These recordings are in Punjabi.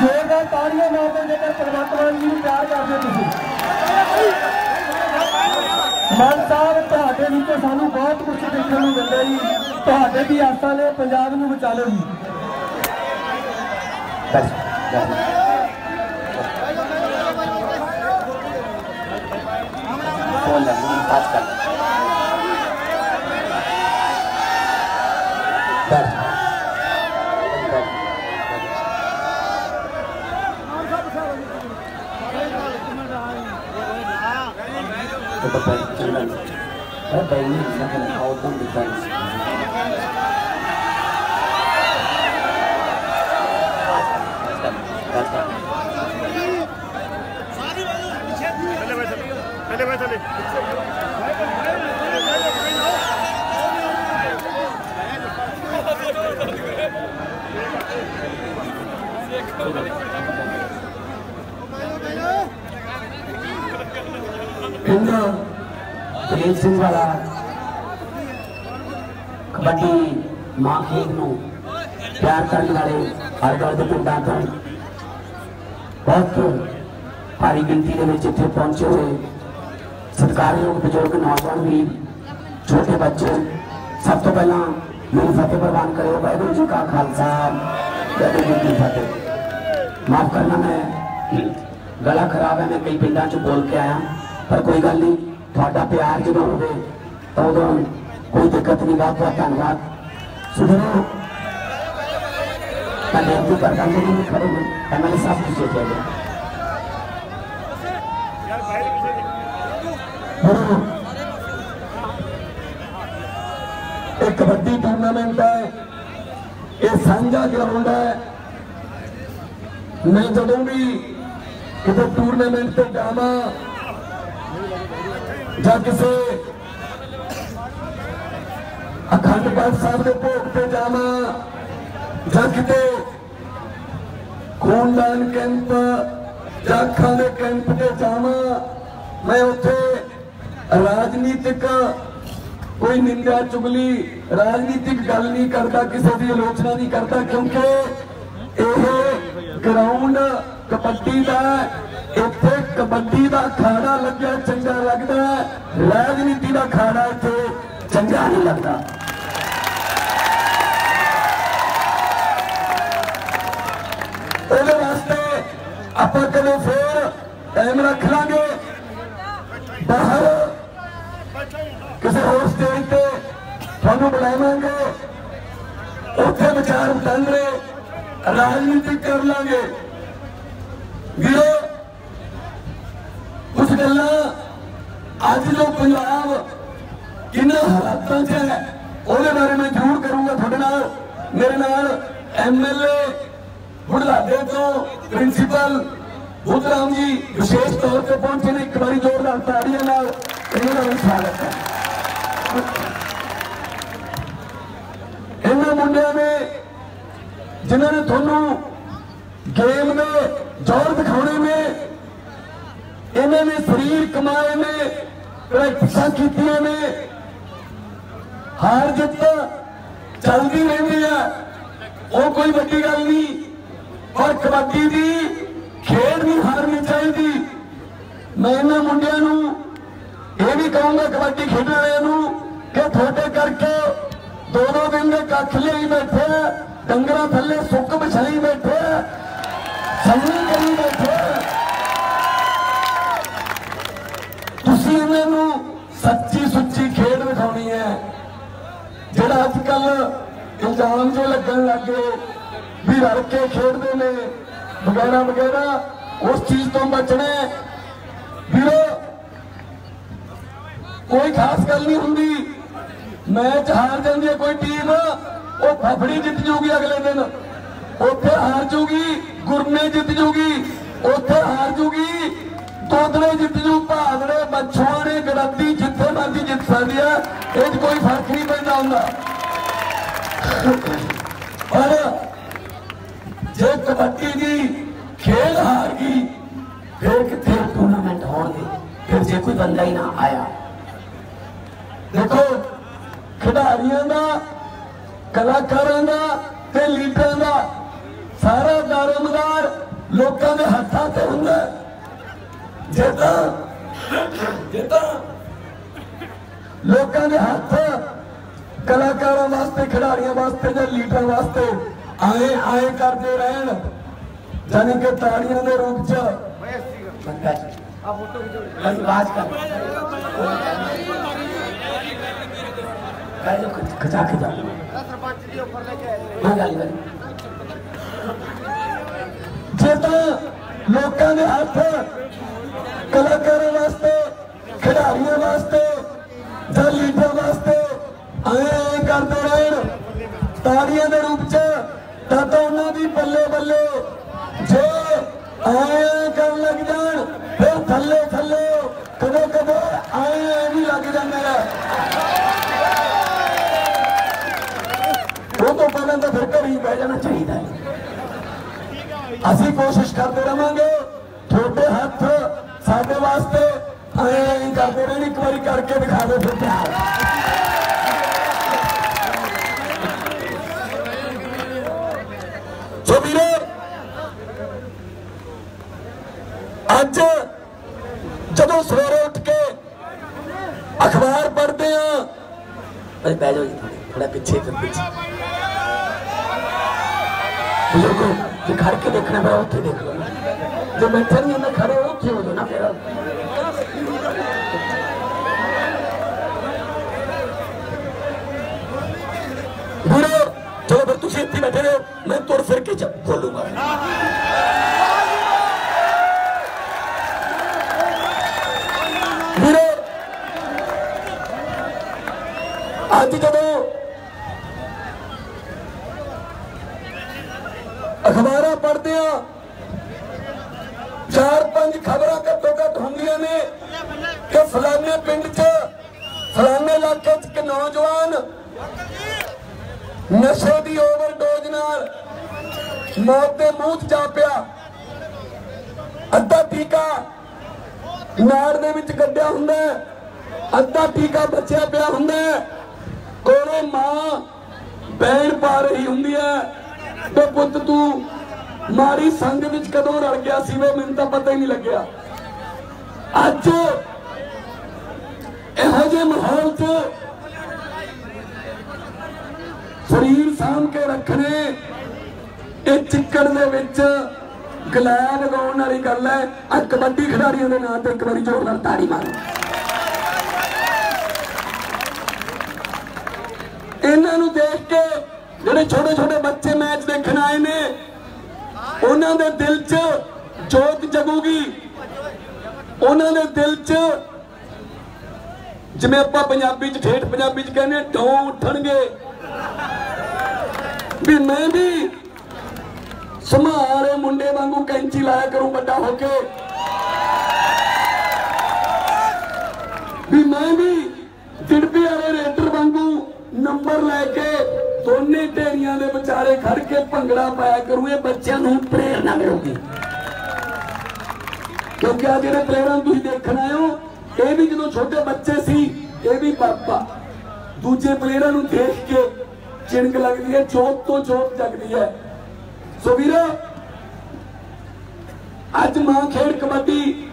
ਜੋਰਦਾਰ ਤਾੜੀਆਂ ਮਾਰਦੇ ਜੇਕਰ ਪਰਮਾਤਮਾ ਜੀ ਨੂੰ ਪਿਆਰ ਕਰਦੇ ਤੁਸੀਂ। ਮਨ ਸਾਹਿਬ, ਤੁਹਾਡੇ ਵਿੱਚੋਂ ਸਾਨੂੰ ਬਹੁਤ ਕੁਝ ਦੇਖਣ ਨੂੰ ਮਿਲਦਾ ਜੀ। ਤੁਹਾਡੇ ਦੀ ਆਸਾਂ ਨੇ, ਪੰਜਾਬ ਨੂੰ ਬਚਾ ਲਿਓ ਜੀ। ਬਸ ਬਸ ਫੋਨ ਲਾ ਨੂੰ ਪਾਸ بالتمام باينين لكن نحاولهم بالبالانس هلا بيت عليك Thank you. ਪ੍ਰੇਮ ਸਿੰਘ ਵਾਲਾ ਕਬੱਡੀ ਮਾਂ ਖੇਡ ਨੂੰ ਪਿਆਰ ਕਰਨ ਵਾਲੇ ਹਰ ਦਲ ਦੇ ਪਿੰਡਾਂ ਤੋਂ ਬਹੁਤ ਭਾਰੀ ਗਿਣਤੀ ਦੇ ਵਿੱਚ ਇੱਥੇ ਪਹੁੰਚੇ ਹੋਏ ਸਤਿਕਾਰਯੋਗ ਬਜ਼ੁਰਗ ਨੌਜਵਾਨ ਵੀ, ਛੋਟੇ ਬੱਚੇ, ਸਭ ਤੋਂ ਪਹਿਲਾਂ ਮੈਨੂੰ ਫਤਿਹ ਪ੍ਰਵਾਨ ਕਰਿਓ, ਵਾਹਿਗੁਰੂ ਜੀ ਕਾ ਖਾਲਸਾ, ਵਾਹਿਗੁਰੂ ਜੀ ਕੀ ਫਤਿਹ। ਮਾਫ ਕਰਨਾ ਮੈਂ ਗਲਾ ਖਰਾਬ ਹੈ, ਮੈਂ ਕਈ ਪਿੰਡਾਂ 'ਚ ਬੋਲ ਕੇ ਆਇਆ, ਪਰ ਕੋਈ ਗੱਲ ਨਹੀਂ। ਤੁਹਾਡਾ ਪਿਆਰ ਜਦੋਂ ਹੋਵੇ ਉਦੋਂ ਕੋਈ ਦਿੱਕਤ ਨਹੀਂ ਗਾ ਤੁਹਾਡਾ ਧੰਨਵਾਦ। ਸੁਣੋ ਤਾਂ ਬੇਨਤੀ ਕਰਦਾ ਮੈਨੂੰ ਖੜੇ ਨੇ ਸਾਹਿਬ ਜੀ। ਚੇਤੇ ਯਾਰ ਬਾਹਰ ਪਿੱਛੇ ਦੇਖੋ ਇਹ ਕਬੱਡੀ ਟੂਰਨਾਮੈਂਟ ਹੈ। ਇਹ ਸਾਂਝਾ ਗਰਾਊਂਡ ਹੈ। ਮੈਂ ਜਦੋਂ ਵੀ ਕਿਤੇ ਟੂਰਨਾਮੈਂਟ ਤੇ ਜਾਵਾਂ ਜਾਂ ਕਿਸੇ ਅਖੰਡ ਪਾਠ ਸਾਹਿਬ ਦੇ ਭੋਗ ਤੇ ਜਾਵਾਂ, ਜਾਂ ਕਿਤੇ ਖੂਨਦਾਨ ਕੈਂਪ ਜਾਂ ਅੱਖਾਂ ਦੇ ਕੈਂਪ ਤੇ ਜਾਵਾਂ, ਮੈਂ ਉੱਥੇ ਰਾਜਨੀਤਿਕ ਕੋਈ ਨਿੰਦਾ, ਚੁਗਲੀ, ਰਾਜਨੀਤਿਕ ਗੱਲ ਨਹੀਂ ਕਰਦਾ, ਕਿਸੇ ਦੀ ਆਲੋਚਨਾ ਨਹੀਂ ਕਰਦਾ, ਕਿਉਂਕਿ ਇਹ ਗਰਾਊਂਡ ਕਬੱਡੀ ਦਾ ਇੱਥੇ ਕਬੱਡੀ ਦਾ ਖਾਣਾ ਲੱਗਿਆ, ਚੰਗਾ ਲੱਗਦਾ ਰਾਜਨੀਤੀ ਦਾ ਖਾਣਾ ਇੱਥੇ, ਚੰਗਾ ਨਹੀਂ ਲੱਗਦਾ। ਉਹਦੇ ਵਾਸਤੇ ਆਪਾਂ ਕਦੇ ਫੇਰ ਟਾਈਮ ਰੱਖ ਲਾਂਗੇ। ਬਾਹਰ ਕਿਸੇ ਹੋਰ ਸਟੇਜ ਤੇ ਤੁਹਾਨੂੰ ਬੁਲਾਵਾਂਗੇ। ਉੱਥੇ ਵਿਚਾਰ ਵਟਾਂਦਰੇ, ਰਾਜਨੀਤੀ ਕਰ ਲਾਂਗੇ। ਵੀਰੋ ਗੱਲਾਂ ਅੱਜ ਜੋ ਪੰਜਾਬ ਕਿੰਨਾ ਹਾਲਾਤਾਂ 'ਚ ਹੈ, ਉਹਦੇ ਬਾਰੇ ਮੈਂ ਜ਼ਰੂਰ ਕਰੂੰਗਾ ਤੁਹਾਡੇ ਨਾਲ। ਮੇਰੇ ਨਾਲ ਐਮਐਲਏ ਬੁਢਲਾਡੇ ਤੋਂ ਪ੍ਰਿੰਸੀਪਲ ਬੁੱਧਰਾਮ ਜੀ ਵਿਸ਼ੇਸ਼ ਤੌਰ ਤੇ ਪਹੁੰਚੇ ਨੇ। ਇੱਕ ਵਾਰੀ ਜ਼ੋਰਦਾਰ ਤਾੜੀਆਂ ਨਾਲ ਇਹਨਾਂ ਦਾ ਸਵਾਗਤ ਹੈ। ਇਹਨਾਂ ਮੁੰਡਿਆਂ ਨੇ, ਜਿਨ੍ਹਾਂ ਨੇ ਤੁਹਾਨੂੰ ਗੇਮ ਦੇ ਜ਼ੋਰ ਦਿਖਾਉਣੇ ਨੇ ਇਹਨਾਂ ਨੇ ਸਰੀਰ ਕਮਾਏ ਨੇ ਪ੍ਰੈਕਟਿਸਾਂ ਕੀਤੀਆਂ ਨੇ। ਹਾਰ ਜਿੱਤ ਚੱਲਦੀ ਰਹਿੰਦੀ ਆ। ਉਹ ਕੋਈ ਵੱਡੀ ਗੱਲ ਨਹੀਂ ਪਰ ਕਬੱਡੀ ਦੀ ਖੇਡ ਨਹੀਂ ਹਾਰਨੀ ਚਾਹੀਦੀ। ਮੈਂ ਇਹਨਾਂ ਮੁੰਡਿਆਂ ਨੂੰ ਇਹ ਵੀ ਕਹੂੰਗਾ ਕਬੱਡੀ ਖੇਡਣ ਵਾਲਿਆਂ ਨੂੰ ਕਿ ਤੁਹਾਡੇ ਕਰਕੇ ਦੋ ਦੋ ਦਿਨ ਦੇ ਕੱਖ ਲਈ ਬੈਠੇ ਆ, ਡੰਗਰਾਂ ਥੱਲੇ ਸੁੱਕ ਵਿਛਾਈ ਬੈਠੇ ਆ, ਸੰਨੀ ਕਰੀ ਬੈਠੇ ਆ। ਇਹਨਾਂ ਨੂੰ ਸੱਚੀ ਸੁੱਚੀ ਖੇਡ ਵਿਖਾਉਣੀ ਹੈ। ਜਿਹੜਾ ਅੱਜ ਕੱਲ ਇਲਜ਼ਾਮ ਜੋ ਲੱਗਣ ਲੱਗੇ ਵੀ ਰਲ ਕੇ ਖੇਡਦੇ ਨੇ, ਵਗੈਰਾ ਵਗੈਰਾ, ਉਸ ਚੀਜ਼ ਤੋਂ ਬਚਣਾ ਵੀਰੋ, ਕੋਈ ਖਾਸ ਗੱਲ ਨਹੀਂ ਹੁੰਦੀ। ਮੈਚ ਹਾਰ ਜਾਂਦੀ ਹੈ ਕੋਈ ਟੀਮ, ਉਹ ਫਫੜੀ ਜਿੱਤ ਜੂਗੀ ਅਗਲੇ ਦਿਨ। ਉੱਥੇ ਹਾਰ ਜੂਗੀ ਗੁਰਨੇ ਜਿੱਤ ਜੂਗੀ, ਉੱਥੇ ਹਾਰ ਜੂਗੀ ਤੋਦੜੇ ਜਿੱਤ ਜੂ ਭਾਦੜੇ ਬੱਛੂਆਂ ਨੇ ਗੜੱਦੀ ਜਿੱਥੇ ਮਰਜ਼ੀ ਜਿੱਤ ਸਕਦੀ ਆ। ਇਹ ਕੋਈ ਫ਼ਰਕ ਨਹੀਂ ਪੈਂਦਾ ਹੁੰਦਾ। ਪਰ ਜੇ ਕਬੱਡੀ ਦੀ ਖੇਡ ਹਾਰ ਗਈ, ਫਿਰ ਕਿੱਥੇ ਟੂਰਨਾਮੈਂਟ ਹੋਣਗੇ? ਫਿਰ ਜੇ ਕੋਈ ਬੰਦਾ ਹੀ ਨਾ ਆਇਆ। ਦੇਖੋ, ਖਿਡਾਰੀਆਂ ਦਾ, ਕਲਾਕਾਰਾਂ ਦਾ ਤੇ ਲੀਡਰਾਂ ਦਾ ਸਾਰਾ ਦਾਰੋਮਦਾਰ ਲੋਕਾਂ ਦੇ ਹੱਥਾਂ ਤੇ ਹੁੰਦਾ। ਹੈ। ਜੇ ਤਾਂ ਲੋਕਾਂ ਦੇ ਹੱਥ ਕਲਾਕਾਰਾਂ ਵਾਸਤੇ, ਖਿਡਾਰੀਆਂ ਵਾਸਤੇ ਜਾਂ ਲੀਡਰਾਂ ਵਾਸਤੇ ਆਏ ਆਏ ਕਰਦੇ ਰਹਿਣ। ਜਾਨੀ ਕਿ ਤਾੜੀਆਂ ਦੇ ਰੂਪ ਚ ਆ ਫੋਟੋ ਖਿਚੋ ਬਾਜ ਕਰ ਕਰ ਜੋ ਖਚਾ ਖਚਾ ਸਰਪੰਚ ਦੀ ਆਫਰ ਲੈ ਕੇ ਆਏ ਹਾਂ ਜੇ ਤਾਂ ਲੋਕਾਂ ਦੇ ਹੱਥ ਕਲਾਕਾਰਾਂ ਵਾਸਤੇ, ਖਿਡਾਰੀਆਂ ਵਾਸਤੇ ਜਾਂ ਲੀਡਰਾਂ ਵਾਸਤੇ ਆਏ ਕਰਦੇ ਰਹਿਣ। ਤਾੜੀਆਂ ਦੇ ਰੂਪ ਚ ਤਾਂ ਤਾਂ ਉਹਨਾਂ ਦੀ ਬੱਲੇ ਬੱਲੇ ਜੇ ਆਏ ਕਰਨ ਲੱਗ ਜਾਣ, ਫਿਰ ਥੱਲੇ ਥੱਲੇ ਕਦੇ ਕਦੇ ਐਂ ਆਏ ਵੀ ਲੱਗ ਜਾਂਦੇ ਆ। ਉਹ ਤੋਂ ਪਹਿਲਾਂ ਤਾਂ ਫਿਰ ਘਰ ਹੀ ਬਹਿ ਜਾਣਾ ਚਾਹੀਦਾ ਹੈ। ਅਸੀਂ ਕੋਸ਼ਿਸ਼ ਕਰਦੇ ਰਵਾਂਗੇ, ਤੁਹਾਡੇ ਹੱਥ ਸਾਡੇ ਵਾਸਤੇ ਆਏ ਕਰਦੇ ਰਹਿਣ, ਇੱਕ ਵਾਰੀ ਕਰਕੇ ਦਿਖਾ ਦਿਓ ਫਿਰ ਪਿਆਰ। ਸੋ ਵੀਰੇ, ਅੱਜ ਜਦੋਂ ਸਵੇਰੇ ਉੱਠ ਕੇ ਅਖਬਾਰ ਪੜ੍ਹਦੇ ਆ ਬਈ ਬਹਿ ਜਾਓ ਜੀ ਥੋੜਾ ਪਿੱਛੇ ਕਰ ਪਿੱਛੇ। ਬਜ਼ੁਰਗੋ, ਜੇ ਖੜ ਕੇ ਦੇਖਣਾ ਪਿਆ ਉੱਥੇ ਦੇਖ ਲਓ ਜੇ ਬੈਠਾ ਨਹੀਂ ਹੁੰਦਾ ਖੜੇ ਹੋ ਉੱਥੇ ਹੋ। ਜਾਓ ਫਿਰ ਵੀਰੋ ਚਲੋ ਫਿਰ ਤੁਸੀਂ ਇੱਥੇ ਬੈਠੇ ਰਹੋ। ਮੈਂ ਤੁਰ ਫਿਰ ਕੇ ਚ- ਵੀਰੋ ਅੱਜ ਜਦੋਂ ਅਖਬਾਰਾਂ ਪੜ੍ਹਦੇ ਆ ਚਾਰ ਪੰਜ ਖਬਰਾਂ ਘੱਟੋ ਘੱਟ ਹੁੰਦੀਆਂ ਨੇ ਕਿ ਫਲਾਣੇ ਪਿੰਡ 'ਚ ਫਲਾਣੇ ਇਲਾਕੇ 'ਚ ਇੱਕ ਨੌਜਵਾਨ ਨਸ਼ੇ ਦੀ ਓਵਰਡੋਜ਼ ਨਾਲ ਮੌਤ ਦੇ ਮੂੰਹ 'ਚ ਜਾ ਪਿਆ। ਅੱਧਾ ਟੀਕਾ ਨਾੜ ਦੇ ਵਿੱਚ ਕੱਢਿਆ ਹੁੰਦਾ ਅੱਧਾ ਟੀਕਾ ਬਚਿਆ ਪਿਆ ਹੁੰਦਾ ਹੈ। ਕੋਲੇ ਮਾਂ ਬੈਣ ਪਾ ਰਹੀ ਹੁੰਦੀ ਹੈ। ਤੇ ਪੁੱਤ ਤੂੰ ਮਾਰੀ ਸੰਗ ਵਿੱਚ ਕਦੋਂ ਰਲ ਗਿਆ ਸੀ ਵੇ? ਮੈਨੂੰ ਤਾਂ ਪਤਾ ਹੀ ਨਹੀਂ ਲੱਗਿਆ। ਅੱਜ ਇਹੋ ਜਿਹੇ ਮਾਹੌਲ 'ਚ ਸਰੀਰ ਸਾਂਭ ਕੇ ਰੱਖਣੇ, ਇਹ ਚਿੱਕੜ ਦੇ ਵਿੱਚ ਗਲਾ ਲਗਾਉਣ ਵਾਲੀ ਗੱਲ ਹੈ। ਆ ਕਬੱਡੀ ਖਿਡਾਰੀਆਂ ਦੇ ਨਾਂ ਤੇ ਇੱਕ ਵਾਰੀ ਜ਼ੋਰ ਨਾਲ ਤਾੜੀ ਮਾਰੋ। ਇਹਨਾਂ ਨੂੰ ਦੇਖ ਕੇ ਜਿਹੜੇ ਛੋਟੇ ਛੋਟੇ ਬੱਚੇ ਮੈਚ ਦੇਖਣ ਆਏ ਨੇ, ਉਹਨਾਂ ਦੇ ਦਿਲ 'ਚ ਜੋਤ ਜਗੂਗੀ। ਉਹਨਾਂ ਦੇ ਦਿਲ 'ਚ ਜਿਵੇਂ ਆਪਾਂ ਪੰਜਾਬੀ 'ਚ ਠੇਠ ਪੰਜਾਬੀ 'ਚ ਕਹਿੰਦੇ ਢੋਂ ਉੱਠਣਗੇ। ਵੀ ਮੈਂ ਵੀ ਸਮਾਰੇ ਮੁੰਡੇ ਵਾਂਗੂ ਕੈਂਚੀ ਲਾਇਆ ਕਰੂੰ ਵੱਡਾ ਹੋ ਕੇ। ਵੀ ਮੈਂ ਵੀ ਟਿੜਪੀ ਵਾਲੇ ਰੇਟਰ ਵਾਂਗੂ ਨੰਬਰ ਲੈ ਕੇ ਦੋਨੇ ਢੇਰੀਆਂ ਦੇ ਵਿਚਾਰੇ ਖੜ ਕੇ ਭੰਗੜਾ ਪਾਇਆ ਕਰੂ, ਇਹ ਬੱਚਿਆਂ ਨੂੰ ਪ੍ਰੇਰਨਾ ਮਿਲੂਗੀ। ਕਿਉਂਕਿ ਆ ਜਿਹੜੇ ਪਲੇਅਰਾਂ ਤੁਸੀਂ ਦੇਖਣ ਆਏ ਇਹ ਵੀ ਜਦੋਂ ਛੋਟੇ ਬੱਚੇ ਸੀ, ਇਹ ਵੀ ਪਾਪਾ। ਦੂਜੇ ਪਲੇਅਰਾਂ ਨੂੰ ਦੇਖ ਕੇ ਚਿਣਕ ਲੱਗਦੀ ਹੈ ਜੋਤ ਤੋਂ ਜੋਤ ਜਗਦੀ ਹੈ। ਸੋ ਵੀਰੋ, ਅੱਜ ਮਾਂ ਖੇਡ ਕਬੱਡੀ,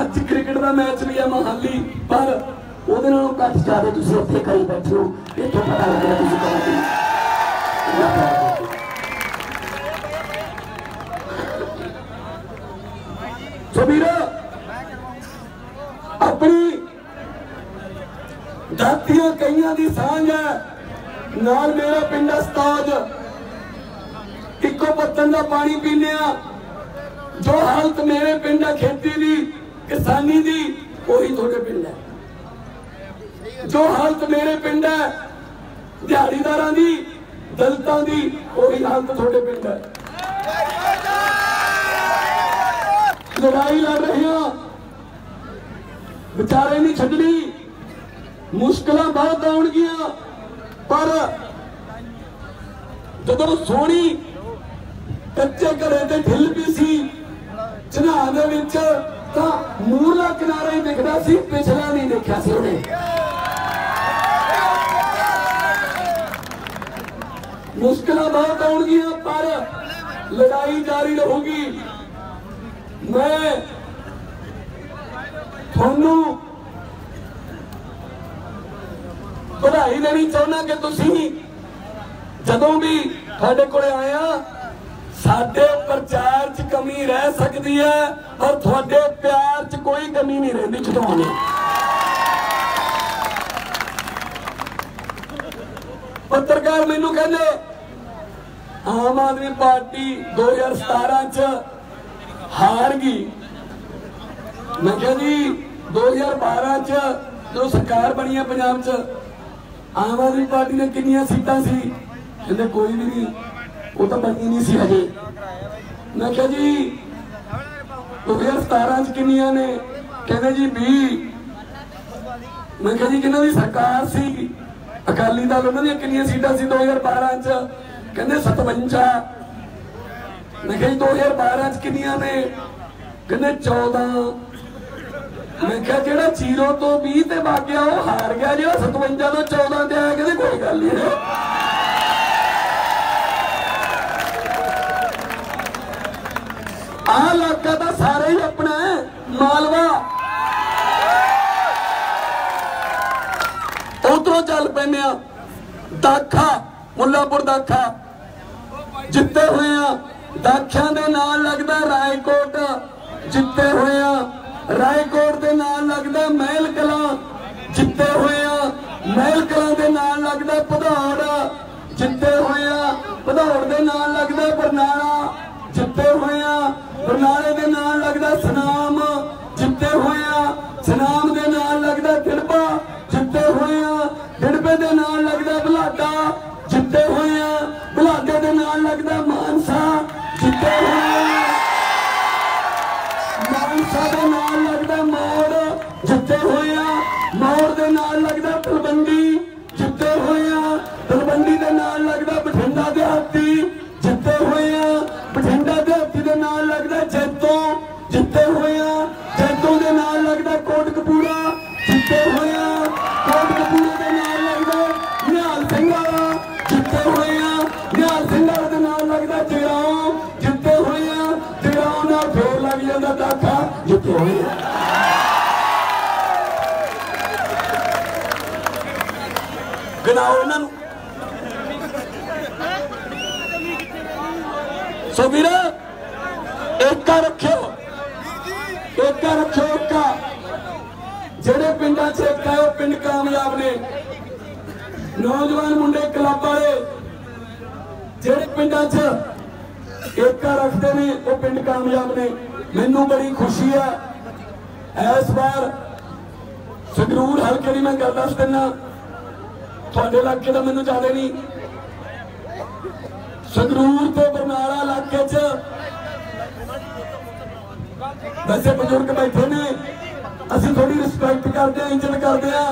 ਅੱਜ ਕ੍ਰਿਕਟ ਦਾ ਮੈਚ ਵੀ ਹੈ ਮਹਾਲੀ, ਪਰ ਉਹਦੇ ਨਾਲੋਂ ਘੱਟ ਜ਼ਿਆਦਾ ਤੁਸੀਂ ਉੱਥੇ ਕਰੀ ਬੈਠੇ ਹੋ। ਇੱਥੋਂ ਪਤਾ ਲੱਗਿਆ ਤੁਸੀਂ ਕਬੱਡੀ ਸੋ ਵੀਰੋ ਆਪਣੀ ਜਾਤੀਆਂ ਕਈਆਂ ਦੀ ਸਾਂਝ ਹੈ। ਨਾਲ ਮੇਰਾ ਪਿੰਡ ਅਸਤਾਜ ਇੱਕੋ ਪੱਤਨ ਦਾ ਪਾਣੀ ਪੀਂਦੇ ਆ ਜੋ ਹਾਲਤ ਮੇਰੇ ਪਿੰਡ ਹੈ, ਖੇਤੀ ਦੀ, ਕਿਸਾਨੀ ਦੀ, ਉਹੀ ਤੁਹਾਡੇ ਪਿੰਡ ਹੈ। ਜੋ ਹਾਲਤ ਮੇਰੇ ਪਿੰਡ ਹੈ, ਦਿਹਾੜੀਦਾਰਾਂ ਦੀ, ਦਲਤਾਂ ਦੀ, ਉਹੀ ਹਾਲਤ ਤੁਹਾਡੇ ਪਿੰਡ ਹੈ। ਲੜਾਈ ਲੜ ਰਹੇ ਹਾਂ। ਵਿਚਾਰੇ ਨਹੀਂ ਛੱਡਣੀ। ਮੁਸ਼ਕਲਾਂ ਬਹੁਤ ਆਉਣਗੀਆਂ, ਪਰ ਜਦੋਂ ਸੋਹਣੀ ਕੱਚੇ ਘਰੇ ਤੇ ਢਿੱਲ ਵੀ ਸੀ ਚਨਾਹ ਦੇ ਵਿੱਚ, ਤਾਂ ਮੂਰਲਾ ਕਿਨਾਰਾ ਹੀ ਦਿਖਦਾ ਸੀ, ਪਿਛਲਾ ਨਹੀਂ ਦੇਖਿਆ ਸੀ ਉਹਨੇ। ਮੁਸ਼ਕਲਾਂ ਬਹੁਤ ਆਉਣਗੀਆਂ, ਪਰ ਲੜਾਈ ਜਾਰੀ ਰਹੂਗੀ। ਮੈਂ ਤੁਹਾਨੂੰ ਵਧਾਈ ਦੇਣੀ ਚਾਹੁੰਦਾ ਕਿ ਤੁਸੀਂ ਜਦੋਂ ਵੀ ਤੁਹਾਡੇ ਕੋਲੇ ਆਇਆ, ਸਾਡੇ ਪ੍ਰਚਾਰ 'ਚ ਕਮੀ ਰਹਿ ਸਕਦੀ ਹੈ, ਪਰ ਤੁਹਾਡੇ ਪਿਆਰ 'ਚ ਕੋਈ ਕਮੀ ਨਹੀਂ ਰਹਿੰਦੀ ਜਦੋਂ ਪੱਤਰਕਾਰ ਮੈਨੂੰ ਕਹਿੰਦੇ, ਆਮ ਆਦਮੀ ਪਾਰਟੀ 2017 ਚ ਹਾਰ ਗਈ ਮੈਂ ਕਿਹਾ ਜੀ 2012 ਚ ਜੋ ਸਰਕਾਰ ਬਣੀ ਹੈ ਪੰਜਾਬ ਚ ਆਮ ਆਦਮੀ ਪਾਰਟੀ ਨੇ ਕਿੰਨੀਆਂ ਸੀਟਾਂ ਸੀ? ਕਹਿੰਦੇ ਕੋਈ ਵੀ ਨਹੀਂ, ਉਹ ਤਾਂ ਬਣੀ ਨਹੀਂ ਸੀ ਹਜੇ। ਮੈਂ ਕਿਹਾ ਜੀ 2017 ਚ ਕਿੰਨੀਆਂ ਨੇ? ਕਹਿੰਦੇ ਜੀ 20 ਮੈਂ ਕਿਹਾ ਜੀ ਕਿਹਨਾਂ ਦੀ ਸਰਕਾਰ ਸੀ? ਅਕਾਲੀ ਦਲ, ਉਹਨਾਂ ਦੀਆਂ ਕਿੰਨੀਆਂ ਸੀਟਾਂ ਸੀ 2012 ਚ? ਕਹਿੰਦੇ 57 ਮੈਂ ਕਿਹਾ ਜੀ 2012 ਚ ਕਿੰਨੀਆਂ ਨੇ? ਕਹਿੰਦੇ 14 ਮੈਂ ਕਿਹਾ ਜਿਹੜਾ 0 ਤੋਂ 20 ਤੇ ਵਗ ਗਿਆ ਉਹ ਹਾਰ ਗਿਆ ਜਿਹੜਾ 57 ਤੋਂ 14 ਤੇ ਆਇਆ ਕਹਿੰਦੇ ਕੋਈ ਗੱਲ ਨਹੀਂ ਆਹ ਇਲਾਕਾ ਤਾਂ ਸਾਰਾ ਹੀ ਆਪਣਾ ਮਾਲਵਾ। ਉਧਰੋਂ ਚੱਲ ਪੈਨੇ ਆ, ਦਾਖਾ, ਮੁੱਲਾਪੁਰ ਦਾਖਾ। ਜਿੱਤੇ ਹੋਏ ਆ, ਦਾਖਿਆਂ ਦੇ ਨਾਲ ਲੱਗਦਾ ਰਾਏਕੋਟ। ਜਿੱਤੇ ਹੋਏ ਆ ਰਾਏਕੋਟ ਦੇ ਨਾਲ ਲੱਗਦਾ ਮਹਿਲ ਕਲਾਂ, ਜਿੱਤੇ ਹੋਏ ਆ, ਮਹਿਲ ਕਲਾਂ ਦੇ ਨਾਲ ਲੱਗਦਾ ਭਦੌੜ, ਜਿੱਤੇ ਹੋਏ ਆ, ਭਦੌੜ ਦੇ ਨਾਲ ਲੱਗਦਾ ਬਰਨਾਲਾ, ਜਿੱਤੇ ਹੋਏ ਆ, ਬਰਨਾਲੇ ਦੇ ਨਾਲ ਲੱਗਦਾ ਸਨਾਮ, ਜਿੱਤੇ ਹੋਏ ਆ, ਸਨਾਮ ਦੇ ਨਾਲ ਲੱਗਦਾ ਦਿੜਬਾ ਜਿੱਤੇ ਹੋਏ ਆ ਦਿੜਬੇ ਦੇ ਨਾਲ ਲੱਗਦਾ ਨਿਹਾਲ ਦੇ ਨਾਲ ਲੱਗਦਾ ਜਗਰਾਉਂ ਜਿੱਤੇ ਹੋਏ ਆ ਜਗਰਾਉਂ ਨਾਲ ਫੇਰ ਲੱਗ ਜਾਂਦਾ ਦਾਖਾ ਜਿੱਤੇ ਹੋਏ ਆ। ਗਨਾਓ ਇਹਨਾਂ ਨੂੰ। ਸੋ ਵੀਰ ਏਕਾ ਰੱਖਿਓ। ਏਕਾ ਰੱਖਿਓ ਏਕਾ। ਜਿਹੜੇ ਪਿੰਡਾਂ 'ਚ ਏਕਾ ਹੈ, ਉਹ ਪਿੰਡ ਕਾਮਯਾਬ ਨੇ। ਨੌਜਵਾਨ ਮੁੰਡੇ ਕਲੱਬ ਵਾਲੇ ਜਿਹੜੇ ਪਿੰਡਾਂ 'ਚ ਏਕਾ ਰੱਖਦੇ ਨੇ, ਉਹ ਪਿੰਡ ਕਾਮਯਾਬ ਨੇ। ਮੈਨੂੰ ਬੜੀ ਖੁਸ਼ੀ ਹੈ ਇਸ ਵਾਰ ਸੰਗਰੂਰ ਹਲਕੇ ਦੀ ਮੈਂ ਗੱਲ ਦੱਸ ਦਿੰਦਾ। ਤੁਹਾਡੇ ਇਲਾਕੇ ਦਾ ਮੈਨੂੰ ਜ਼ਿਆਦਾ ਨਹੀਂ। ਸੰਗਰੂਰ ਤੇ ਬਰਨਾਲਾ ਇਲਾਕੇ 'ਚ ਵੈਸੇ ਬਜ਼ੁਰਗ ਬੈਠੇ ਨੇ। ਅਸੀਂ ਥੋੜੀ ਰਿਸਪੈਕਟ ਕਰਦੇ ਆ ਇੱਜ਼ਤ ਕਰਦੇ ਆ।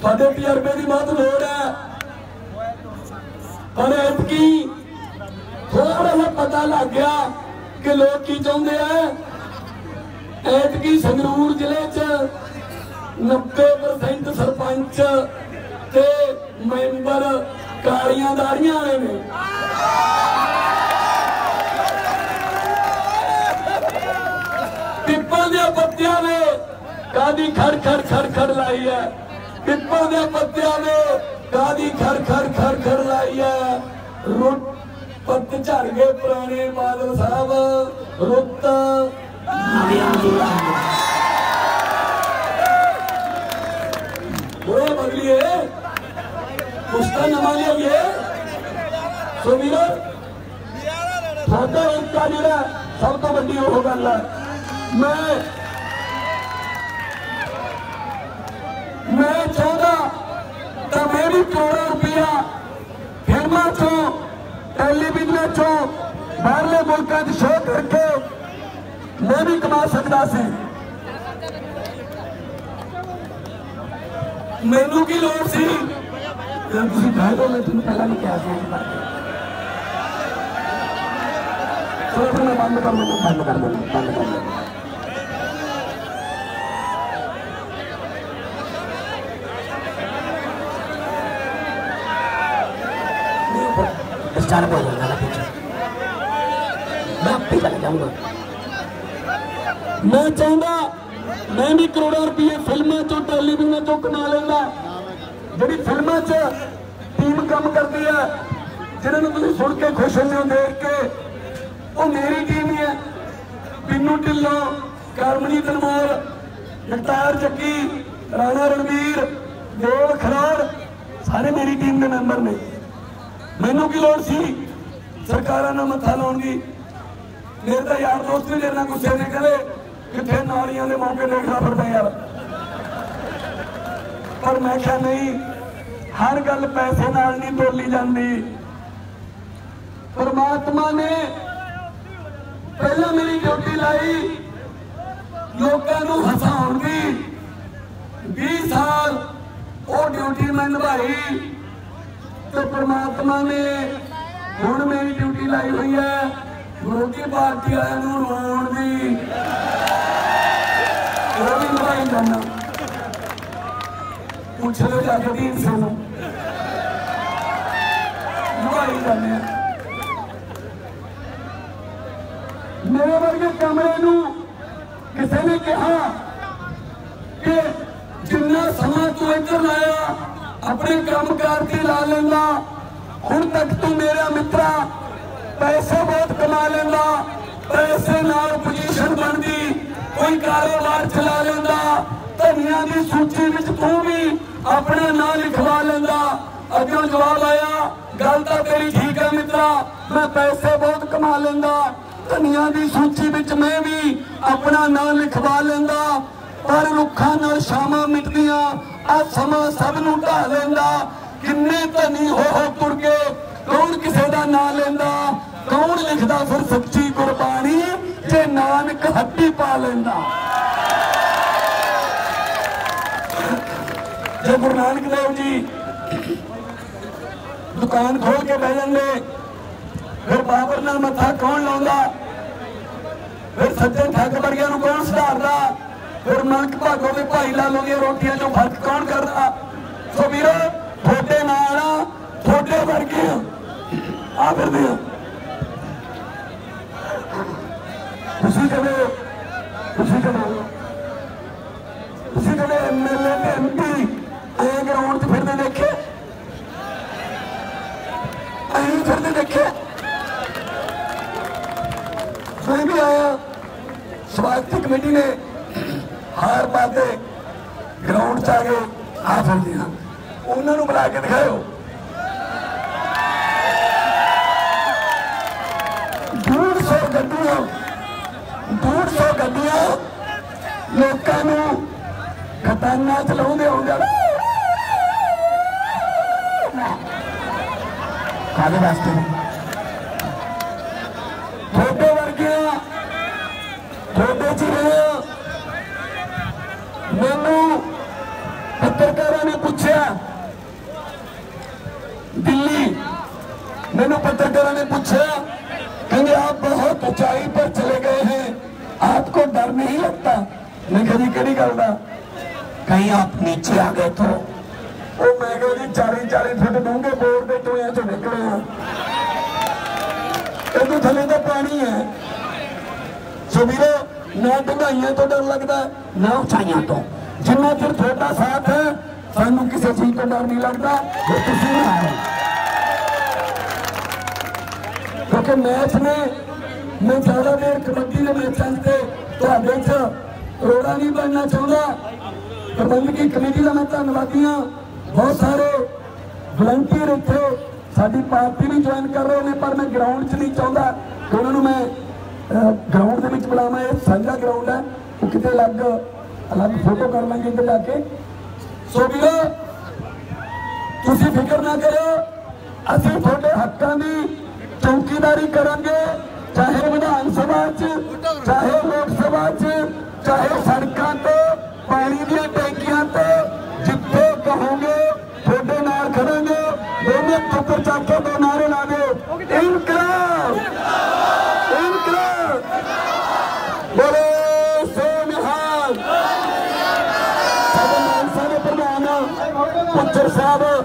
ਤੁਹਾਡੇ ਤਜਰਬੇ ਦੀ ਬਹੁਤ ਲੋੜ ਹੈ। ਪਰ ਐਤਕੀ ਥੋੜਾ ਜਿਹਾ ਪਤਾ ਲੱਗ ਗਿਆ ਕਿ ਲੋਕ ਕੀ ਚਾਹੁੰਦੇ ਆ। ਐਤਕੀ ਸੰਗਰੂਰ ਜ਼ਿਲ੍ਹੇ 'ਚ 90% ਸਰਪੰਚ ਤੇ ਮੈਂਬਰ ਕਾਲੀਆਂ ਦਾੜੀਆਂ ਵਾਲੇ ਨੇ। ਪਿੱਪਲ ਦੇ ਪੱਤਿਆਂ ਨੇ ਕਾਦੀ ਖੜ ਖੜ ਖੜ ਖੜ ਲਾਈ ਹੈ। ਪਿੱਪਲ ਦੇ ਪੱਤਿਆਂ ਨੇ ਕਾਦੀ ਖੜ ਖੜ ਖੜ ਖੜ ਲਾਈ ਰੁੱਤ ਪੱਤ ਝੜ ਗਏ ਪੁਰਾਣੇ ਬਾਦਲ ਸਾਹਿਬ। ਰੁੱਤ ਉਹ ਬਦਲੀਏ। ਉਸਦਾ ਨਵਾਂ ਲਿਆਈਏ। ਸੋ ਵੀਰੋ, ਤੁਹਾਡਾ ਏਕਾ ਜਿਹੜਾ ਸਭ ਤੋਂ ਵੱਡੀ ਉਹ ਗੱਲ ਹੈ। ਮੈਂ ਚਾਹੁੰਦਾ ਤਾਂ ਮੈਂ ਵੀ ਕਰੋੜਾਂ ਰੁਪਇਆ ਫਿਲਮਾਂ ਚੋਂ ਟੈਲੀਵਿਜ਼ਨ ਚੋਂ ਬਾਹਰਲੇ ਮੁਲਕਾਂ 'ਚ ਸ਼ੋਅ ਕਰਕੇ ਮੈਂ ਵੀ ਕਮਾ ਸਕਦਾ ਸੀ ਮੈਨੂੰ ਕੀ ਲੋੜ ਸੀ ਜਦੋਂ ਤੁਸੀਂ ਕਹਿ ਦੋ ਮੈਂ ਤੁਹਾਨੂੰ ਪਹਿਲਾਂ ਵੀ ਕਿਹਾ ਸੀ ਇਸ ਬਾਰੇ ਚਲੋ ਫਿਰ ਮੈਂ ਬੰਦ ਕਰ ਲਵਾਂ ਬੰਦ ਕਰ ਲਵਾਂ ਬੰਦ ਕਰ ਲਵਾਂ स्टार्ट हो जाएगा ना पीछे ਮੈਂ ਆਪੇ ਚੱਲ ਜਾਊਂਗਾ ਮੈਂ ਚਾਹੁੰਦਾ ਮੈਂ ਵੀ ਕਰੋੜਾਂ ਰੁਪਏ ਫਿਲਮਾਂ ਚੋਂ ਟੈਲੀਵਿਜ਼ਨਾਂ ਚੋਂ ਕਮਾ ਲੈਂਦਾ ਜਿਹੜੀ ਫਿਲਮਾਂ 'ਚ ਟੀਮ ਕੰਮ ਕਰਦੀ ਹੈ ਜਿਹਨਾਂ ਨੂੰ ਤੁਸੀਂ ਸੁਣ ਕੇ ਖੁਸ਼ ਹੁੰਦੇ ਹੋ ਦੇਖ ਕੇ ਉਹ ਮੇਰੀ ਟੀਮ ਹੀ ਹੈ ਬਿੰਨੂ ਢਿੱਲੋਂ ਕਰਮਜੀਤ ਅਨਮੋਲ ਜਗਤਾਰ ਚੱਕੀ ਰਾਣਾ ਰਣਵੀਰ ਦੇਵ ਖਰਾੜ ਸਾਰੇ ਮੇਰੀ ਟੀਮ ਦੇ ਮੈਂਬਰ ਨੇ ਮੈਨੂੰ ਕੀ ਲੋੜ ਸੀ? ਸਰਕਾਰਾਂ ਨਾਲ ਮੱਥਾ ਲਾਉਣ ਦੀ। ਮੇਰੇ ਤਾਂ ਯਾਰ ਦੋਸਤ ਵੀ ਮੇਰੇ ਨਾਲ ਗੁੱਸੇ ਨੇ ਕਹਿੰਦੇ, ਕਿੱਥੇ ਨਾਲੀਆਂ ਦੇ ਮੌਕੇ ਦੇਖਣਾ ਫਿਰਦਾ ਯਾਰ? ਪਰ ਮੈਂ ਕਿਹਾ, ਨਹੀਂ, ਹਰ ਗੱਲ ਪੈਸੇ ਨਾਲ ਨਹੀਂ ਤੋਲੀ ਜਾਂਦੀ। ਪਰਮਾਤਮਾ ਨੇ ਪਹਿਲਾਂ ਮੇਰੀ ਡਿਊਟੀ ਲਾਈ, ਲੋਕਾਂ ਨੂੰ ਹਸਾਉਣ ਦੀ। 20 ਸਾਲ ਉਹ ਡਿਊਟੀ ਮੈਂ ਨਿਭਾਈ। ਤੇ ਪਰਮਾਤਮਾ ਨੇ ਹੁਣ ਮੇਰੀ ਡਿਊਟੀ ਲਾਈ ਹੋਈ ਹੈ। ਵਿਰੋਧੀ ਪਾਰਟੀ ਵਾਲਿਆਂ ਨੂੰ ਰੋਣ ਦੀ। ਉਹ ਵੀ ਨਿਭਾਈ ਪੁੱਛ ਲਓ ਜਾ ਕੇ ਦੀਨ ਸਿੰਘ ਨੂੰ ਨਿਭਾਈ ਮੇਰੇ ਵਰਗੇ ਕਮਰੇ ਨੂੰ ਕਿਸੇ ਨੇ ਕਿਹਾ ਕਿ ਜਿੰਨਾ ਸਮਾਂ ਤੂੰ ਇੱਧਰ ਲਾਇਆ ਆਪਣੇ ਕੰਮਕਾਰ ਤੇ ਲਾ ਲੈਂਦਾ। ਹੁਣ ਤੱਕ ਤੂੰ ਮੇਰਾ ਮਿੱਤਰਾ, ਪੈਸੇ ਬਹੁਤ ਕਮਾ ਲੈਂਦਾ, ਪੈਸੇ ਨਾਲ ਪੋਜੀਸ਼ਨ ਬਣਦੀ, ਕੋਈ ਕਾਰੋਬਾਰ ਚਲਾ ਲੈਂਦਾ, ਧਨੀਆਂ ਦੀ ਸੂਚੀ ਵਿੱਚ ਤੂੰ ਵੀ ਆਪਣਾ ਨਾਂ ਲਿਖਵਾ ਲੈਂਦਾ। ਅੱਗੇ ਜਵਾਬ ਆਇਆ, ਗੱਲ ਤਾਂ ਤੇਰੀ ਠੀਕ ਹੈ ਮਿੱਤਰਾ, ਮੈਂ ਪੈਸੇ ਬਹੁਤ ਕਮਾ ਲੈਂਦਾ, ਧਨੀਆਂ ਦੀ ਸੂਚੀ ਵਿੱਚ ਮੈਂ ਵੀ ਆਪਣਾ ਨਾਂ ਲਿਖਵਾ ਲੈਂਦਾ, ਪਰ ਰੁੱਖਾਂ ਨਾਲ ਸ਼ਾਮਾਂ ਮਿਟਦੀਆਂ ਆ ਸਮਾਂ ਸਭ ਨੂੰ ਢਾ ਲੈਂਦਾ। ਕਿੰਨੇ ਧਨੀ ਹੋ ਹੋ ਤੁਰ ਕੇ, ਕੌਣ ਕਿਸੇ ਦਾ ਨਾਂ ਲੈਂਦਾ? ਕੌਣ ਲਿਖਦਾ ਫਿਰ ਸੱਚੀ ਗੁਰਬਾਣੀ ਜੇ ਨਾਨਕ ਹੱਟੀ ਪਾ ਲੈਂਦਾ। ਜੇ ਗੁਰੂ ਨਾਨਕ ਦੇਵ ਜੀ ਦੁਕਾਨ ਖੋਲ ਕੇ ਬਹਿ ਜਾਂਦੇ, ਫਿਰ ਬਾਬਰ ਨਾਲ ਮੱਥਾ ਕੌਣ ਲਾਉਂਦਾ? ਫਿਰ ਸੱਜਣ ਠੱਗ ਵਰਗਿਆਂ ਨੂੰ ਕੌਣ ਸੁਧਾਰਦਾ? ਫਿਰ ਮਲਕ ਭਾਗੋ ਦੇ ਭਾਈ ਲਾਲੋ ਦੀਆਂ ਰੋਟੀਆਂ ਚੋਂ ਫ਼ਰਕ ਕੌਣ ਕਰਦਾ? ਸੋ ਵੀਰੋ ਤੁਹਾਡੇ ਨਾਲ ਆ, ਤੁਹਾਡੇ ਵਰਗੇ ਆ। ਆ ਫਿਰਦੇ ਆ ਤੁਸੀਂ ਕਦੇ ਤੁਸੀਂ ਕਦੇ ਤੁਸੀਂ ਕਦੇ ਐਮਐਲਏ ਤੇ ਐਮਪੀ ਐ ਗਰਾਊਂਡ 'ਚ ਫਿਰਦੇ ਦੇਖੇ ਐਂ ਫਿਰਦੇ ਦੇਖੇ ਮੈਂ ਵੀ ਆਇਆ ਸਵਾਗਤ ਕਮੇਟੀ ਨੇ ਹਾਰ ਪਾਤੇ ਗਰਾਊਂਡ 'ਚ ਆ ਗਏ ਆ ਫਿਰਦੇ ਹਾਂ ਉਹਨਾਂ ਨੂੰ ਬੁਲਾ ਕੇ ਦਿਖਾਓ ਡੂਢ ਸੌ ਗੱਡੀਆਂ ਡੂਢ ਸੌ ਗੱਡੀਆਂ ਲੋਕਾਂ ਨੂੰ ਖਤਾਨਾ ਚਲਾਉਂਦੇ ਹੋ ਜਾਣਾ ਕਾਹਦੇ ਵਾਸਤੇ? ਥੋੜੇ ਵਰਗੇ ਥੋੜੇ ਜਿਹੜੇ ਮੈਨੂੰ ਪੱਤਰਕਾਰਾਂ ਨੇ ਪੁੱਛਿਆ, ਦਿੱਲੀ, ਮੈਨੂੰ ਪੱਤਰਕਾਰਾਂ ਨੇ ਪੁੱਛਿਆ, ਕਹਿੰਦੇ ਆਪ ਬਹੁਤ ਉਚਾਈ ਪਰ ਚਲੇ ਗਏ। आपको डर नहीं लगता मैं कभी कड़ी गल का कहीं आप नीचे आ गए तो ਉਹ ਮੈਂ ਕਿਹਾ ਜੀ 40 40 ਫੁੱਟ ਡੂੰਘੇ ਬੋਰ ਦੇ ਟੋਇਆਂ ਚੋਂ ਨਿਕਲੇ ਆ ਇਹਦੇ ਥੱਲੇ ਤਾਂ ਪਾਣੀ ਹੈ ਸੋ ਵੀਰੋ ਨਾ ਡੂੰਘਾਈਆਂ ਤੋਂ ਡਰ ਲੱਗਦਾ ना ऊंचाइयां तो ਜਿੰਨਾ ਚਿਰ ਤੁਹਾਡਾ ਸਾਥ ਹੈ ਸਾਨੂੰ ਕਿਸੇ ਚੀਜ਼ ਤੋਂ ਡਰ ਨਹੀਂ ਲੱਗਦਾ ਜੇ ਤੁਸੀਂ ਨਾ ਆਏ ਕਿਉਂਕਿ ਮੈਚ ਨੇ ਮੈਂ ਜ਼ਿਆਦਾ ਦੇਰ ਕਬੱਡੀ ਦੇ ਮੈਚਾਂ 'ਚ ਤੇ ਤੁਹਾਡੇ 'ਚ ਰੋੜਾ ਨਹੀਂ ਬਣਨਾ ਚਾਹੁੰਦਾ। ਪ੍ਰਬੰਧਕੀ ਕਮੇਟੀ ਦਾ ਮੈਂ ਧੰਨਵਾਦੀ ਹਾਂ। ਬਹੁਤ ਸਾਰੇ ਵਲੰਟੀਅਰ ਇੱਥੇ ਸਾਡੀ ਪਾਰਟੀ ਵੀ ਜੁਆਇਨ ਕਰ ਰਹੇ ਨੇ, ਪਰ ਮੈਂ ਗਰਾਊਂਡ 'ਚ ਨਹੀਂ ਚਾਹੁੰਦਾ ਉਹਨਾਂ ਨੂੰ ਮੈਂ ਗਰਾਊਂਡ ਦੇ ਵਿੱਚ ਬੁਲਾਵਾਂ। ਇਹ ਸਾਂਝਾ ਗਰਾਊਂਡ ਹੈ। ਉਹ ਕਿਤੇ ਅਲੱਗ ਅਲੱਗ ਫੋਟੋ ਕਰ ਲਾਂਗੇ ਇੱਥੇ ਜਾ ਕੇ। ਸੋ ਵੀਰੋ, ਤੁਸੀਂ ਫਿਕਰ ਨਾ ਕਰਿਓ। ਅਸੀਂ ਤੁਹਾਡੇ ਹੱਕਾਂ ਦੀ ਚੌਕੀਦਾਰੀ ਕਰਾਂਗੇ। ਚਾਹੇ ਵਿਧਾਨ ਸਭਾ 'ਚ, ਚਾਹੇ ਲੋਕ ਸਭਾ 'ਚ, ਚਾਹੇ ਸੜਕਾਂ ਤੇ, ਪਾਣੀ ਦੀਆਂ ਟੈਂਕੀਆਂ ਤੇ, ਜਿੱਥੇ ਕਹੋਗੇ, ਤੁਹਾਡੇ ਨਾਲ ਖੜਾਂਗੇ, ਦੋਨੇ ਪੱਤਰ ਚੱਕ ਕੇ ਦੋ ਨਾਰੇ ਲਾ ਇਨਕਲਾਬ! ਇਨਕਲਾਬ! ਬੋਲੇ ਸੋ ਸਾਡੇ ਮਾਨਸਾ ਦੇ ਪ੍ਰਧਾਨ ਪੁੱਤਰ ਸਾਹਿਬ